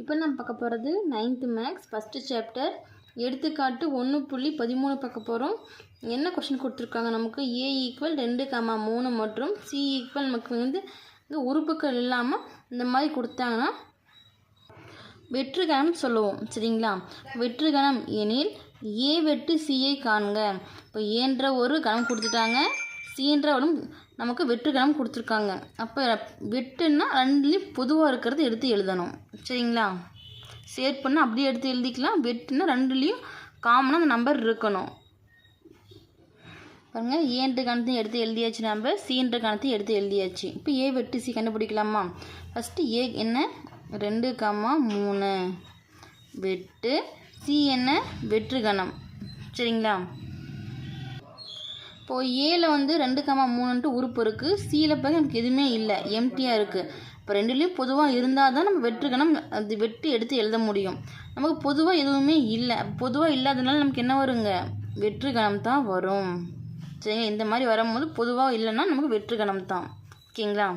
இப்போ நம்ம பார்க்க போகிறது நைன்த்து மேக்ஸ் ஃபஸ்ட்டு சாப்டர் எடுத்துக்காட்டு ஒன்று புள்ளி பதிமூணு பார்க்க போகிறோம். என்ன கொஷின் கொடுத்துருக்காங்க நமக்கு? ஏ ஈக்குவல் ரெண்டு காமா மூணு மற்றும் சி ஈக்குவல் நமக்கு வந்து இந்த உறுப்புகள் இல்லாமல் இந்த மாதிரி கொடுத்தாங்கன்னா வெற்றுகணம் சொல்லுவோம். சரிங்களா? வெற்றுகணம் எனில் ஏ வெட்டு சியை காண்க. இப்போ ஏன்ற ஒரு கணம் கொடுத்துட்டாங்க. சீன்றவனும் நமக்கு வெற்றுக்கணம் கொடுத்துருக்காங்க. அப்போ வெட்டுன்னா ரெண்டுலேயும் பொதுவாக இருக்கிறத எடுத்து எழுதணும். சரிங்களா? சேர்ப்புன்னா அப்படியே எடுத்து எழுதிக்கலாம். வெட்டுன்னா ரெண்டுலேயும் காமனாக அந்த நம்பர் இருக்கணும். பாருங்கள் ஏன்ற கணத்தையும் எடுத்து எழுதியாச்சு நம்ம சீன்ற கணத்தையும் எடுத்து எழுதியாச்சு. இப்போ ஏ வெட்டு சி கண்டுபிடிக்கலாமா? ஃபஸ்ட்டு ஏ என்ன? ரெண்டு காமா மூணு. வெட்டு சி என்ன? வெற்று கணம் சரிங்களா? இப்போது ஏல வந்து ரெண்டு கமா மூணுன்ட்டு உறுப்பு இருக்குது சியில் பார்க்க நமக்கு எதுவுமே இல்லை. எம்டியாக இருக்குது இப்போ ரெண்டுலேயும் பொதுவாக இருந்தால் தான் நம்ம வெற்றுக்கணம் அது வெட்டி எடுத்து எழுத முடியும். நமக்கு பொதுவாக எதுவுமே இல்லை. பொதுவாக இல்லாதனால நமக்கு என்ன வருங்க? வெற்றுக்கணம் தான் வரும். சரிங்க? இந்த மாதிரி வரும்போது பொதுவாக இல்லைன்னா நமக்கு வெற்றுக்கணம் தான். ஓகேங்களா?